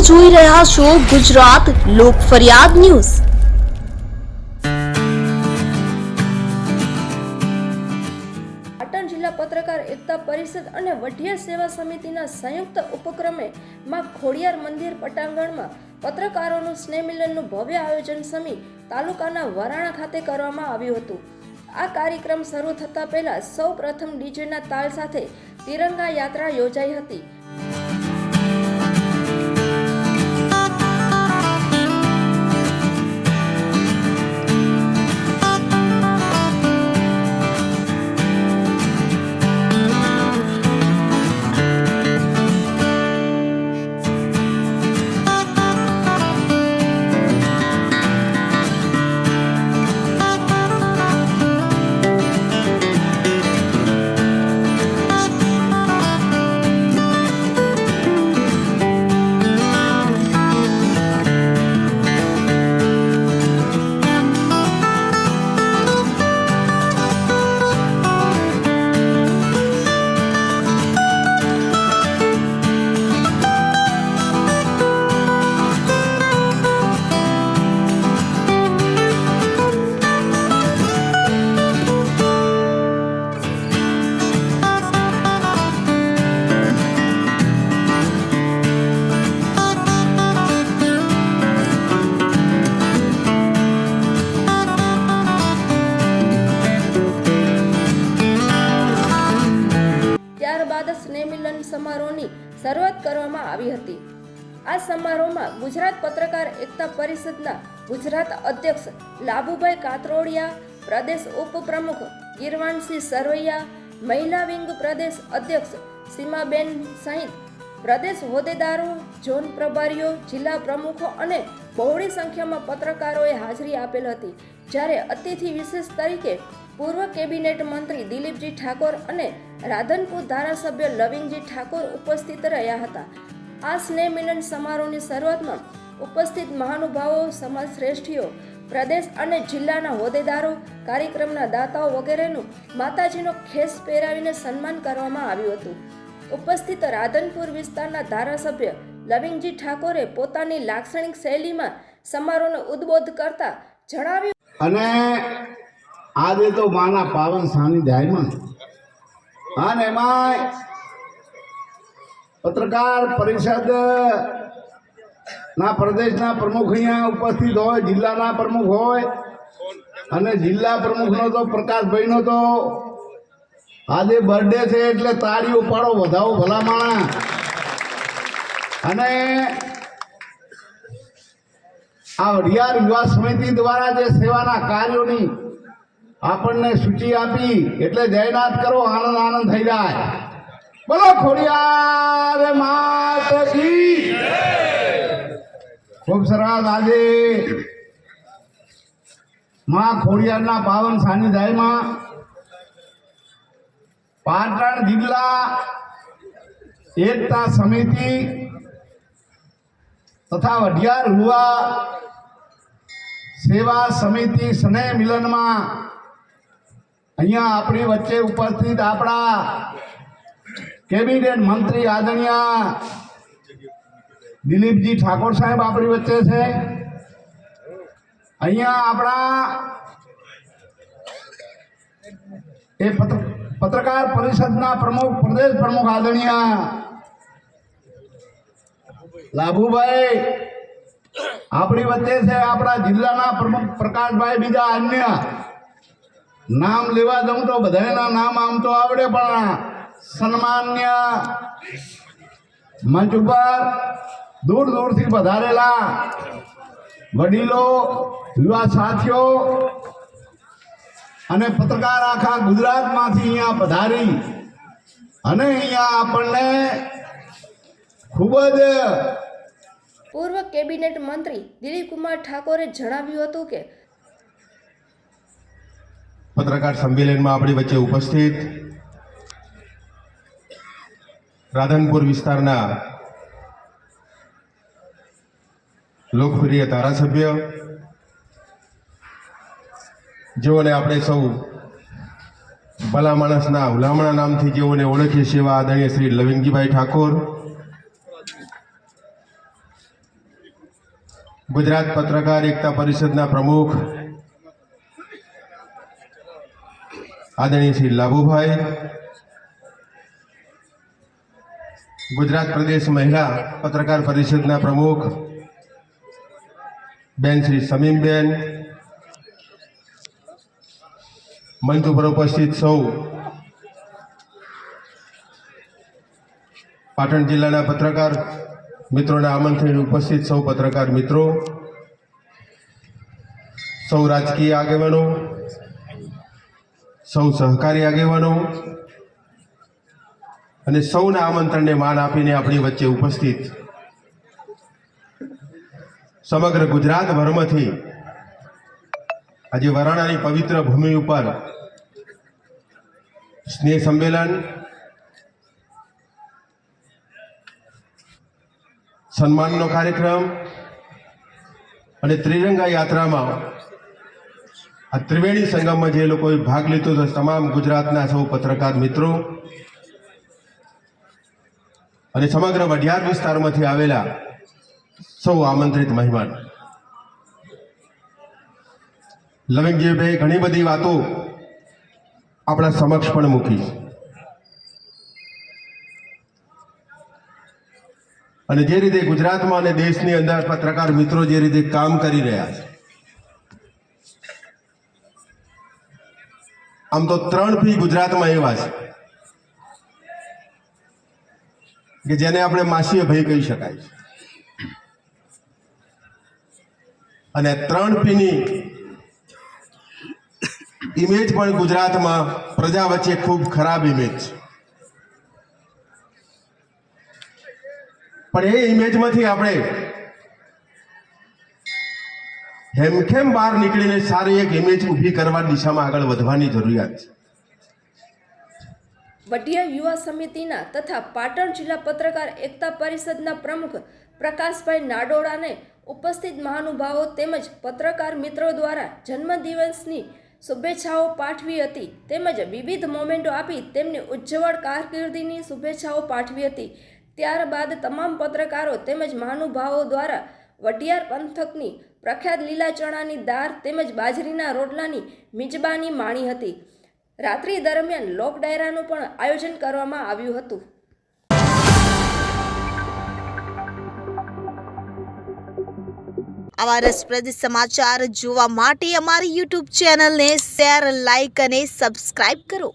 જોઈ રહ્યા છો ગુજરાત લોક ફરિયાદ ન્યૂઝ. પાટણ જિલ્લા પત્રકાર એકતા પરિષદ અને વઢિયા સેવા સમિતિના સંયુક્ત ઉપક્રમે માં ખોડિયાર મંદિર પટાંગણમાં પત્રકારોનું સ્નેહમિલનનું ભવ્ય આયોજન સમી તાલુકાના વરાણા ખાતે કરવામાં આવ્યું હતું. આ કાર્યક્રમ શરૂ થતાં પહેલા સૌ પ્રથમ ડીજેના તાલ સાથે તિરંગા યાત્રા યોજાઈ હતી. સ્નેહમિલન શરૂઆત કરવામાં આવી હતી. આ સમારોહમાં ગુજરાત પત્રકાર એકતા પરિષદના ગુજરાત અધ્યક્ષ લાભુભાઈ કાતરોડિયા, પ્રદેશ ઉપપ્રમુખ ગીરવાણસિંહ સરવૈયા, મહિલા વિંગ પ્રદેશ અધ્યક્ષ સીમાબેન સહિત પ્રદેશ હોદ્દેદારો, ઝોન પ્રભારીઓ, જિલ્લા પ્રમુખો અને બહોળી સંખ્યામાં પત્રકારોએ હાજરી આપેલ હતી. જ્યારે અતિથિ વિશેષ તરીકે પૂર્વ કેબિનેટ મંત્રી દિલીપજી ઠાકોર અને રાધનપુર ધારાસભ્ય લવિંગજી ઠાકોર ઉપસ્થિત રહ્યા હતા. આ સ્નેહ મિલન સમારોહની શરૂઆતમાં ઉપસ્થિત મહાનુભાવો સમાજ શ્રેષ્ઠીઓ પ્રદેશ અને જિલ્લાના હોદ્દેદારો, કાર્યક્રમના દાતાઓ વગેરેનું માતાજીનો ખેસ પહેરાવીને સન્માન કરવામાં આવ્યું હતું. ઉપસ્થિત રાધનપુર વિસ્તારના ધારાસભ્ય લવિંગજી ઠાકોરે પોતાની લાક્ષણિક શૈલીમાં સમારોહને ઉદ્બોધ કરતા જણાવ્યું અને આજે તો માના પાવન સાનિધ્યાયમાં અને એમાં પત્રકાર પરિષદ ના પ્રદેશના પ્રમુખ અહીંયા ઉપસ્થિત હોય, જિલ્લાના પ્રમુખ હોય, અને જિલ્લા પ્રમુખનો તો પ્રકાશભાઈનો તો આજે બર્થડે છે એટલે તાળીઓ પાડો વધાવો ભલા અને આ વઢિયાર યુવા સમિતિ દ્વારા જે સેવાના કાર્યોની આપણને સૂચિ આપી એટલે જયનાથ કરો, આનંદ આનંદ થઈ જાય. બોલો, ખોડિયાર માત ખૂબ સરસ આજે માં ખોડિયારના પાવન સાનિધ્યમાં પાટણ જિલ્લા એકતા સમિતિ તથા વઢિયાર હુવા સેવા સમિતિ સ્નેહ મિલનમાં અહીંયા આપણી વચ્ચે ઉપસ્થિત આપણા કેબિનેટ મંત્રી આદરણીય દિલીપજી ઠાકોર સાહેબ આપણી વચ્ચે છે. અહીંયા આપણા એ પત્રકાર પરિષદના પ્રમુખ, પ્રદેશ પ્રમુખ આદરણીય લાભુભાઈ આપણી વચ્ચે છે આપણા જિલ્લાના પ્રમુખ પ્રકાશભાઈ બીજા અન્ય નામ લેવા દઉં તો બધાના નામ આમ તો આવડે, પણ સન્માન્ય મંચ ઉપર દૂર દૂરથી પધારેલા વડીલો, યુવા સાથીઓ અને પત્રકાર આખા ગુજરાતમાંથી અહીંયા પધારી અને અહીંયા આપણને ખૂબ જ પૂર્વ કેબિનેટ મંત્રી દિલીપકુમાર ઠાકોરે જણાવ્યું હતું કે પત્રકાર સંમેલનમાં આપણી વચ્ચે ઉપસ્થિત રાધનપુર વિસ્તારના લોકપ્રિય ધારાસભ્ય, જેઓને આપણે સૌ ભલા માણસના હુલામણા નામથી જેઓને ઓળખીએ છીએ આદરણીય શ્રી લવિંગજીભાઈ ઠાકોર, ગુજરાત પત્રકાર એકતા પરિષદના પ્રમુખ આદરણીય શ્રી લાભુભાઈ, ગુજરાત પ્રદેશ મહિલા પત્રકાર પરિષદના પ્રમુખ બેન શ્રી સમીમબેન, મંચ ઉપર ઉપસ્થિત સૌ પાટણ જિલ્લાના પત્રકાર મિત્રોના આમંત્રણ ઉપસ્થિત સૌ પત્રકાર મિત્રો, સૌ રાજકીય આગેવાનો સૌ સહકારી આગેવાનો અને સૌના આમંત્રણને માન આપીને આપણી વચ્ચે ઉપસ્થિત. સમગ્ર ગુજરાતભરમાંથી આજે વરાણાની પવિત્ર ભૂમિ ઉપર સ્નેહ સંમેલન, સન્માનનો કાર્યક્રમ અને ત્રિરંગા યાત્રામાં આ ત્રિવેણી સંગમમાં જે લોકોએ ભાગ લીધો હતો, તમામ ગુજરાતના સૌ પત્રકાર મિત્રો અને સમગ્ર વઢિયાર વિસ્તારમાંથી આવેલા સૌ આમંત્રિત મહેમાન. લવિંગજીભાઈ, ઘણી બધી વાતો આપણા સમક્ષ પણ મૂકી. અને જે રીતે ગુજરાતમાં અને દેશની અંદર પત્રકાર મિત્રો જે રીતે કામ કરી રહ્યા છે આમ તો ત્રણ પી ગુજરાતમાં એવા છે કે જેને આપણે માસીએ ભય કહી શકાય છે. અને ત્રણ પીની ઇમેજ પણ ગુજરાતમાં પ્રજા વચ્ચે ખૂબ ખરાબ ઇમેજ છે. પણ એ ઇમેજમાંથી આપણે હેમખેમ બહાર નીકળીને સારી એક ઇમેજ ઊભી કરવા દિશામાં આગળ વધવાની જરૂરિયાત છે. વઢિયા યુવા સમિતિના તથા પાટણ જિલ્લા પત્રકાર એકતા પરિષદના પ્રમુખ પ્રકાશભાઈ નાડોડાને ઉપસ્થિત મહાનુભાવો તેમજ પત્રકાર મિત્રો દ્વારા જન્મદિવસની શુભેચ્છાઓ પાઠવી હતી તેમજ વિવિધ મોમેન્ટો આપી તેમની ઉજ્જવળ કારકિર્દીની શુભેચ્છાઓ પાઠવી હતી. ત્યારબાદ તમામ પત્રકારો તેમજ મહાનુભાવો દ્વારા વઢિયાર પંથકની પ્રખ્યાત લીલા ચણાની દાળ તેમજ બાજરીના રોટલાની મિજબાની માણી હતી. રાત્રિ દરમિયાન લોક ડાયરાનું પણ આયોજન કરવામાં આવ્યું હતું. આવા રસપ્રદ સમાચાર જોવા માટે અમારી યુટ્યુબ ચેનલને શેર લાઇક અને સબસ્ક્રાઇબ કરો.